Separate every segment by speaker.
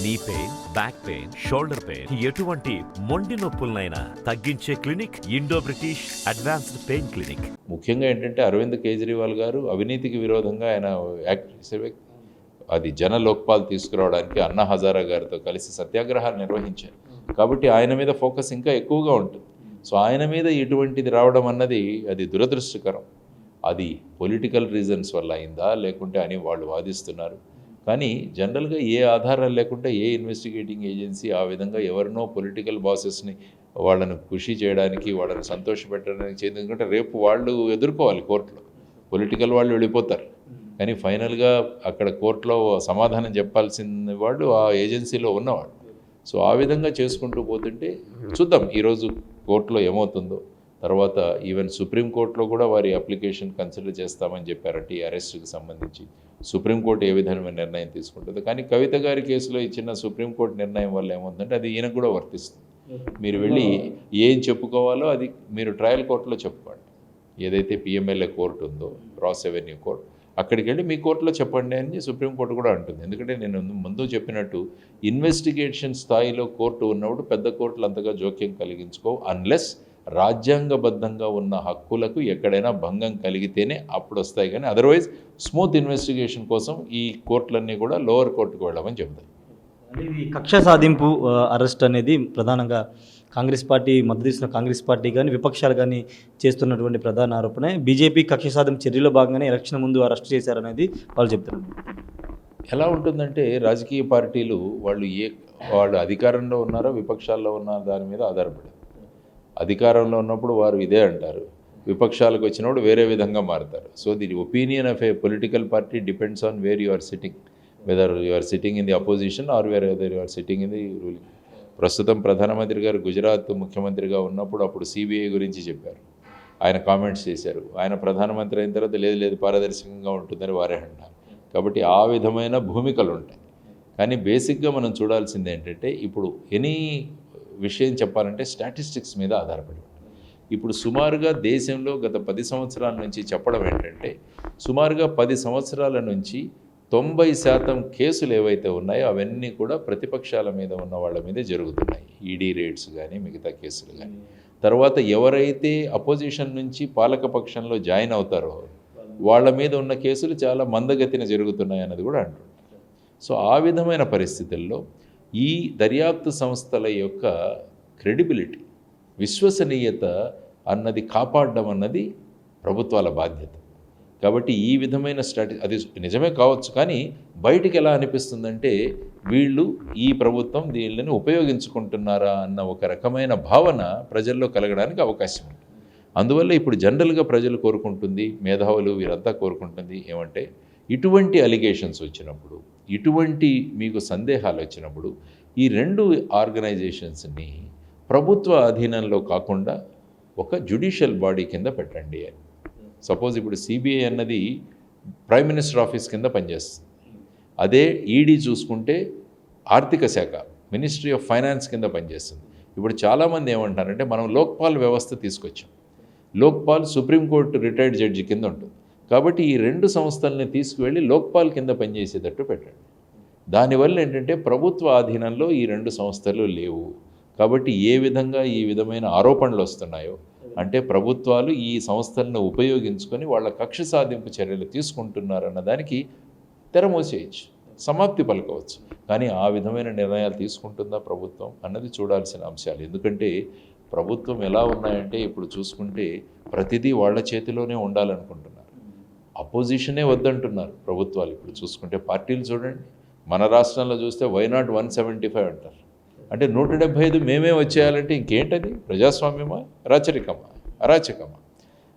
Speaker 1: Knee pain back pain shoulder pain ఎటువంటి మొండి నొప్పులనైనా తగ్గించే clinic Indo British advanced pain clinic.
Speaker 2: ముఖ్యంగా ఏంటంటే అరవింద్ కేజ్రీవాల్ గారు అవినీతికి విరోధంగా ఆయన యాక్ట్ చేసే వ్యక్తి అది జన లోక్పాల్ తీసుకురావడానికి అన్నా హజారా గారితో కలిసి సత్యాగ్రహాలు నిర్వహించారు. కాబట్టి ఆయన మీద ఫోకస్ ఇంకా ఎక్కువగా ఉంటుంది. సో ఆయన మీద ఇటువంటిది రావడం అన్నది అది దురదృష్టకరం. అది పొలిటికల్ రీజన్స్ వల్ల అయిందా? లేకుంటే అని వాళ్ళు వాదిస్తున్నారు. కానీ జనరల్గా ఏ ఆధారాలు లేకుండా ఏ ఇన్వెస్టిగేటింగ్ ఏజెన్సీ ఆ విధంగా ఎవరినో పొలిటికల్ బాసెస్ని వాళ్ళను ఖుషి చేయడానికి వాళ్ళని సంతోషపెట్టడానికి చేయదు. ఎందుకంటే రేపు వాళ్ళు ఎదుర్కోవాలి కోర్టులో. పొలిటికల్ వాళ్ళు వెళ్ళిపోతారు. కానీ ఫైనల్గా అక్కడ కోర్టులో సమాధానం చెప్పాల్సిన వాళ్ళు ఆ ఏజెన్సీలో ఉన్నవాళ్ళు. సో ఆ విధంగా చేసుకుంటూ పోతుంటే చూద్దాం ఈరోజు కోర్టులో ఏమవుతుందో. తర్వాత ఈవెన్ సుప్రీంకోర్టులో కూడా వారి అప్లికేషన్ కన్సిడర్ చేస్తామని చెప్పారట ఈ అరెస్ట్కి సంబంధించి. సుప్రీంకోర్టు ఏ విధమైన నిర్ణయం తీసుకుంటుందో? కానీ కవిత గారి కేసులో ఇచ్చిన సుప్రీంకోర్టు నిర్ణయం వల్ల ఏమవుతుందంటే అది ఈయనకు కూడా వర్తిస్తుంది. మీరు వెళ్ళి ఏం చెప్పుకోవాలో అది మీరు ట్రయల్ కోర్టులో చెప్పుకోండి. ఏదైతే పిఎంఎల్ఏ కోర్టు ఉందో రాస్ ఎవెన్యూ కోర్టు అక్కడికి వెళ్ళి మీ కోర్టులో చెప్పండి అని సుప్రీంకోర్టు కూడా అంటుంది. ఎందుకంటే నేను ముందు చెప్పినట్టు ఇన్వెస్టిగేషన్ స్థాయిలో కోర్టు ఉన్నప్పుడు పెద్ద కోర్టులు అంతగా జోక్యం కలిగించుకో అన్లెస్ రాజ్యాంగబద్ధంగా ఉన్న హక్కులకు ఎక్కడైనా భంగం కలిగితేనే అప్పుడు వస్తాయి కానీ అదర్వైజ్ స్మూత్ ఇన్వెస్టిగేషన్ కోసం ఈ కోర్టులన్నీ కూడా లోవర్ కోర్టుకు వెళ్ళమని చెబుతాయి.
Speaker 3: కక్ష సాధింపు అరెస్ట్ అనేది ప్రధానంగా కాంగ్రెస్ పార్టీ మద్దతు ఇస్తున్న కాంగ్రెస్ పార్టీ కానీ విపక్షాలు కానీ చేస్తున్నటువంటి ప్రధాన ఆరోపణ. బీజేపీ కక్ష సాధింపు చర్యలో భాగంగానే ఎలక్షన్ ముందు అరెస్ట్ చేశారనేది వాళ్ళు చెప్తున్నారు
Speaker 2: ఎలా ఉంటుందంటే రాజకీయ పార్టీలు వాళ్ళు ఏ వాళ్ళు అధికారంలో ఉన్నారో విపక్షాల్లో ఉన్నారో దాని మీద ఆధారపడి అధికారంలో ఉన్నప్పుడు వారు ఇదే అంటారు. విపక్షాలకు వచ్చినప్పుడు వేరే విధంగా మారుతారు. So the opinion of a political party depends on where you are sitting. Whether you are sitting in the opposition or where whether you are sitting in the ruling ప్రస్తుతం ప్రధానమంత్రి గారు గుజరాత్ ముఖ్యమంత్రిగా ఉన్నప్పుడు అప్పుడు సిబిఐ గురించి చెప్పారు. ఆయన కామెంట్స్ చేశారు. ఆయన ప్రధానమంత్రి అయిన తర్వాత లేదు లేదు పారదర్శకంగా ఉంటుందని వారే అంటారు కాబట్టి ఆ విధమైన భూమికలు ఉంటాయి. కానీ బేసిక్గా మనం చూడాల్సింది ఏంటంటే ఇప్పుడు ఎనీ విషయం చెప్పాలంటే స్టాటిస్టిక్స్ మీద ఆధారపడి ఇప్పుడు సుమారుగా దేశంలో గత పది సంవత్సరాల నుంచి చెప్పడం ఏంటంటే సుమారుగా పది సంవత్సరాల నుంచి తొంభై శాతం కేసులు ఏవైతే ఉన్నాయో అవన్నీ కూడా ప్రతిపక్షాల మీద ఉన్న వాళ్ళ మీదే జరుగుతున్నాయి. ఈడీ రేట్స్ కానీ మిగతా కేసులు కానీ తర్వాత ఎవరైతే అపోజిషన్ నుంచి పాలకపక్షంలో జాయిన్ అవుతారో వాళ్ళ మీద ఉన్న కేసులు చాలా మందగతిన జరుగుతున్నాయి అన్నది కూడా అంటున్నారు సో ఆ విధమైన పరిస్థితుల్లో ఈ దర్యాప్తు సంస్థల యొక్క క్రెడిబిలిటీ విశ్వసనీయత అన్నది కాపాడడం అన్నది ప్రభుత్వాల బాధ్యత. కాబట్టి ఈ విధమైన స్ట్రాటజీ అది నిజమే కావచ్చు కానీ బయటికి ఎలా అనిపిస్తుందంటే వీళ్ళు ఈ ప్రభుత్వం దీనిని ఉపయోగించుకుంటున్నారా అన్న ఒక రకమైన భావన ప్రజల్లో కలగడానికి అవకాశం ఉంది. అందువల్ల ఇప్పుడు జనరల్గా ప్రజలు కోరుకుంటుంది మేధావులు వీరంతా కోరుకుంటుంది ఏమంటే ఇటువంటి అలిగేషన్స్ వచ్చినప్పుడు ఇటువంటి మీకు సందేహాలు వచ్చినప్పుడు ఈ రెండు ఆర్గనైజేషన్స్ని ప్రభుత్వ అధీనంలో కాకుండా ఒక జ్యుడిషియల్ బాడీ కింద పెట్టండి అని. సపోజ్ ఇప్పుడు సిబిఐ అన్నది ప్రైమ్ మినిస్టర్ ఆఫీస్ కింద పనిచేస్తుంది. అదే ఈడీ చూసుకుంటే ఆర్థిక శాఖ మినిస్ట్రీ ఆఫ్ ఫైనాన్స్ కింద పనిచేస్తుంది. ఇప్పుడు చాలామంది ఏమంటారంటే మనం లోక్పాల్ వ్యవస్థ తీసుకొచ్చాం. లోక్పాల్ సుప్రీంకోర్టు రిటైర్డ్ జడ్జి కింద ఉంటుంది. కాబట్టి ఈ రెండు సంస్థల్ని తీసుకువెళ్ళి లోక్పాల్ కింద పనిచేసేటట్టు పెట్టండి. దానివల్ల ఏంటంటే ప్రభుత్వ ఆధీనంలో ఈ రెండు సంస్థలు లేవు. కాబట్టి ఏ విధంగా ఈ విధమైన ఆరోపణలు వస్తున్నాయో అంటే ప్రభుత్వాలు ఈ సంస్థలను ఉపయోగించుకొని వాళ్ళ కక్ష సాధింపు చర్యలు తీసుకుంటున్నారన్న దానికి తెరమోసేయచ్చు సమాప్తి పలకవచ్చు. కానీ ఆ విధమైన నిర్ణయాలు తీసుకుంటుందా ప్రభుత్వం అన్నది చూడాల్సిన అంశాలు. ఎందుకంటే ప్రభుత్వం ఎలా ఉన్నాయంటే ఇప్పుడు చూసుకుంటే ప్రతిదీ వాళ్ళ చేతిలోనే ఉండాలనుకుంటున్నారు. అపోజిషనే వద్దంటున్నారు ప్రభుత్వాలు. ఇప్పుడు చూసుకుంటే పార్టీలు చూడండి. మన రాష్ట్రంలో చూస్తే వైనాట్ వన్ సెవెంటీ ఫైవ్ అంటారు. అంటే నూట డెబ్భై ఐదు మేమే వచ్చేయాలంటే ఇంకేంటది? ప్రజాస్వామ్యమా? రాచరికమా అరాచకమా?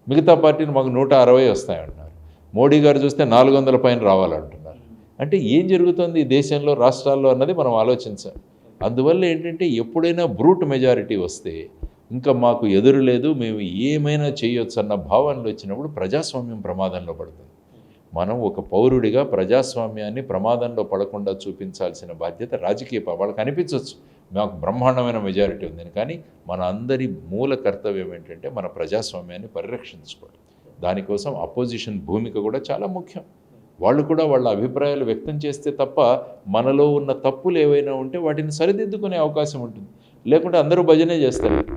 Speaker 2: మిగతా పార్టీలు మాకు నూట అరవై వస్తాయంటున్నారు. మోడీ గారు చూస్తే నాలుగు వందల పైన రావాలంటున్నారు. అంటే ఏం జరుగుతుంది ఈ దేశంలో రాష్ట్రాల్లో అన్నది మనం ఆలోచించాలి. అందువల్ల ఏంటంటే ఎప్పుడైనా బ్రూట్ మెజారిటీ వస్తే ఇంకా మాకు ఎదురు లేదు మేము ఏమైనా చేయొచ్చు అన్న భావనలు వచ్చినప్పుడు ప్రజాస్వామ్యం ప్రమాదంలో పడుతుంది. మనం ఒక పౌరుడిగా ప్రజాస్వామ్యాన్ని ప్రమాదంలో పడకుండా చూపించాల్సిన బాధ్యత రాజకీయ వాళ్ళకి అనిపించవచ్చు మాకు బ్రహ్మాండమైన మెజారిటీ ఉందని కానీ మన అందరి మూల కర్తవ్యం ఏంటంటే మన ప్రజాస్వామ్యాన్ని పరిరక్షించుకోవడం. దానికోసం అపోజిషన్ భూమిక కూడా చాలా ముఖ్యం. వాళ్ళు కూడా వాళ్ళ అభిప్రాయాలు వ్యక్తం చేస్తే తప్ప మనలో ఉన్న తప్పులు ఏవైనా ఉంటే వాటిని సరిదిద్దుకునే అవకాశం ఉంటుంది. లేకుంటే అందరూ భజనే చేస్తారు.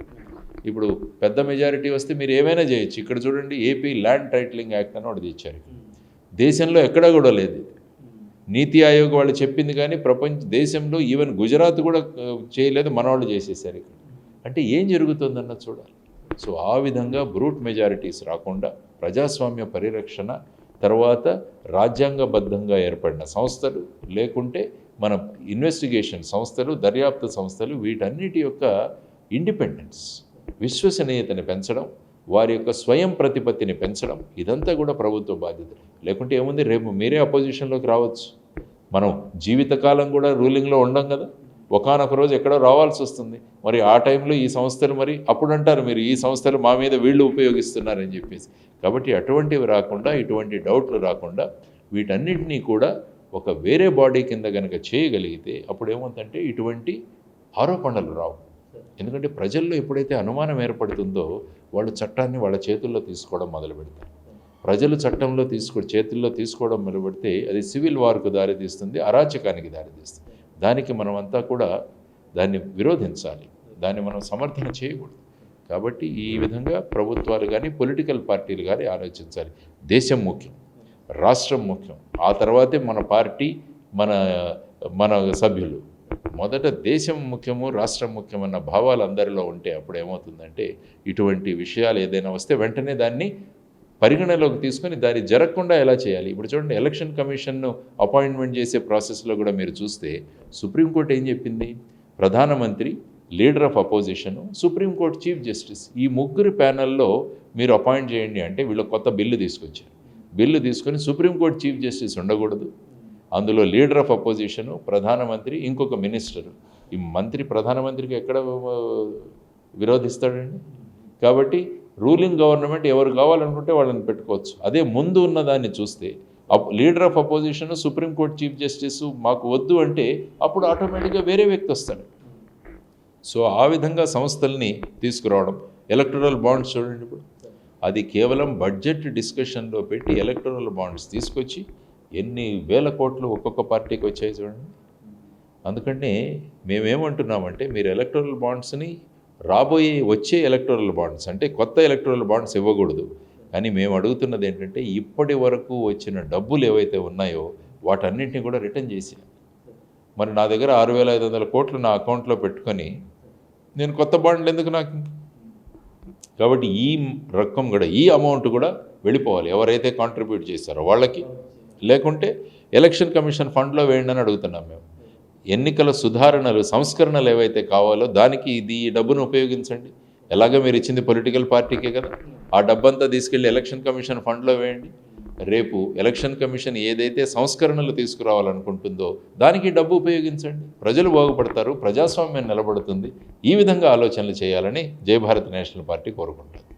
Speaker 2: ఇప్పుడు పెద్ద మెజారిటీ వస్తే మీరు ఏమైనా చేయొచ్చు. ఇక్కడ చూడండి ఏపీ ల్యాండ్ టైటిలింగ్ యాక్ట్ అని ఒకటి తెచ్చారు దేశంలో ఎక్కడా కూడా లేదు. నీతి ఆయోగ్ వాళ్ళు చెప్పింది కానీ ప్రపంచ దేశంలో ఈవెన్ గుజరాత్ కూడా చేయలేదు మన వాళ్ళు చేసేసారు ఇక్కడ. అంటే ఏం జరుగుతుందన్న చూడాలి. సో ఆ విధంగా బ్రూట్ మెజారిటీస్ రాకుండా ప్రజాస్వామ్య పరిరక్షణ తర్వాత రాజ్యాంగబద్ధంగా ఏర్పడిన సంస్థలు లేకుంటే మన ఇన్వెస్టిగేషన్ సంస్థలు దర్యాప్తు సంస్థలు వీటన్నిటి యొక్క ఇండిపెండెన్స్ విశ్వసనీయతని పెంచడం వారి యొక్క స్వయం ప్రతిపత్తిని పెంచడం ఇదంతా కూడా ప్రభుత్వ బాధ్యత లేకుంటే ఏముంది? రేపు మీరే అపోజిషన్లోకి రావచ్చు. మనం జీవితకాలం కూడా రూలింగ్లో ఉండం కదా? ఒకనొక రోజు ఎక్కడో రావాల్సి వస్తుంది. మరి ఆ టైంలో ఈ సంస్థలు మరి అప్పుడు అంటారు మీరు ఈ సంస్థలు మా మీద వీళ్ళు ఉపయోగిస్తున్నారని చెప్పేసి. కాబట్టి అటువంటివి రాకుండా ఇటువంటి డౌట్లు రాకుండా వీటన్నిటినీ కూడా ఒక వేరే బాడీ కింద కనుక చేయగలిగితే అప్పుడు ఏమవుతుందంటే ఇటువంటి ఆరోపణలు రావు. ఎందుకంటే ప్రజల్లో ఎప్పుడైతే అనుమానం ఏర్పడుతుందో వాళ్ళు చట్టాన్ని వాళ్ళ చేతుల్లో తీసుకోవడం మొదలు పెడతారు. ప్రజలు చట్టంలో తీసుకో చేతుల్లో తీసుకోవడం మొదలు పెడితే అది సివిల్ వార్కు దారితీస్తుంది అరాచకానికి దారితీస్తుంది దానికి మనమంతా కూడా దాన్ని విరోధించాలి. దాన్ని మనం సమర్థన చేయకూడదు. కాబట్టి ఈ విధంగా ప్రభుత్వాలు కానీ పొలిటికల్ పార్టీలు కానీ ఆలోచించాలి. దేశం ముఖ్యం రాష్ట్రం ముఖ్యం. ఆ తర్వాతే మన పార్టీ మన మన సభ్యులు. మొదట దేశం ముఖ్యము రాష్ట్రం ముఖ్యమన్న భావాలు అందరిలో ఉంటే అప్పుడు ఏమవుతుందంటే ఇటువంటి విషయాలు ఏదైనా వస్తే వెంటనే దాన్ని పరిగణలోకి తీసుకొని దాన్ని జరగకుండా ఎలా చేయాలి? ఇప్పుడు చూడండి ఎలక్షన్ కమిషన్ను అపాయింట్మెంట్ చేసే ప్రాసెస్లో కూడా మీరు చూస్తే సుప్రీంకోర్టు ఏం చెప్పింది? ప్రధానమంత్రి leader of opposition supreme court chief justice ఈ ముగ్గురు ప్యానల్లో మీరు అపాయింట్ చేయండి అంటే వీళ్ళు కొత్త బిల్లు తీసుకొచ్చారు. బిల్లు తీసుకొని సుప్రీంకోర్టు చీఫ్ జస్టిస్ ఉండకూడదు. అందులో లీడర్ ఆఫ్ అపోజిషను ప్రధానమంత్రి ఇంకొక మినిస్టరు. ఈ మంత్రి ప్రధానమంత్రికి ఎక్కడ విరోధిస్తాడండి? కాబట్టి రూలింగ్ గవర్నమెంట్ ఎవరు కావాలనుకుంటే వాళ్ళని పెట్టుకోవచ్చు. అదే ముందు ఉన్నదాన్ని చూస్తే up leader of opposition supreme court chief justice మాకు వద్దు అంటే అప్పుడు ఆటోమేటిక్గా వేరే వ్యక్తి వస్తాడు. సో ఆ విధంగా సంస్థల్ని తీసుకురావడం ఎలక్టరల్ బాండ్స్ చూడండి ఇప్పుడు. అది కేవలం బడ్జెట్ డిస్కషన్లో పెట్టి ఎలక్టరల్ బాండ్స్ తీసుకొచ్చి ఎన్ని వేల కోట్లు ఒక్కొక్క పార్టీకి వచ్చాయి చూడండి. అందుకని మేమేమంటున్నామంటే మీరు ఎలక్టోరల్ బాండ్స్ని రాబోయే వచ్చే ఎలక్టోరల్ బాండ్స్ అంటే కొత్త ఎలక్టోరల్ బాండ్స్ ఇవ్వకూడదు. కానీ మేము అడుగుతున్నది ఏంటంటే ఇప్పటి వరకు వచ్చిన డబ్బులు ఏవైతే ఉన్నాయో వాటన్నింటినీ కూడా రిటర్న్ చేసి. మరి నా దగ్గర ఆరు వేల ఐదు వందల కోట్లు నా అకౌంట్లో పెట్టుకొని నేను కొత్త బాండ్లు ఎందుకు నాకు? కాబట్టి ఈ రకం కూడా ఈ అమౌంట్ కూడా వెళ్ళిపోవాలి. ఎవరైతే కాంట్రిబ్యూట్ చేశారో వాళ్ళకి. లేకుంటే ఎలక్షన్ కమిషన్ ఫండ్లో వేయండి అని అడుగుతున్నాం మేము. ఎన్నికల సుధారణలు సంస్కరణలు ఏవైతే కావాలో దానికి ఇది ఈ డబ్బును ఉపయోగించండి. ఎలాగ మీరు ఇచ్చింది పొలిటికల్ పార్టీకే కదా. ఆ డబ్బంతా తీసుకెళ్ళి ఎలక్షన్ కమిషన్ ఫండ్లో వేయండి. రేపు ఎలక్షన్ కమిషన్ ఏదైతే సంస్కరణలు తీసుకురావాలనుకుంటుందో దానికి డబ్బు ఉపయోగించండి. ప్రజలు బాగుపడతారు ప్రజాస్వామ్యం నిలబడుతుంది. ఈ విధంగా ఆలోచనలు చేయాలని జయభారత్ నేషనల్ పార్టీ కోరుకుంటుంది.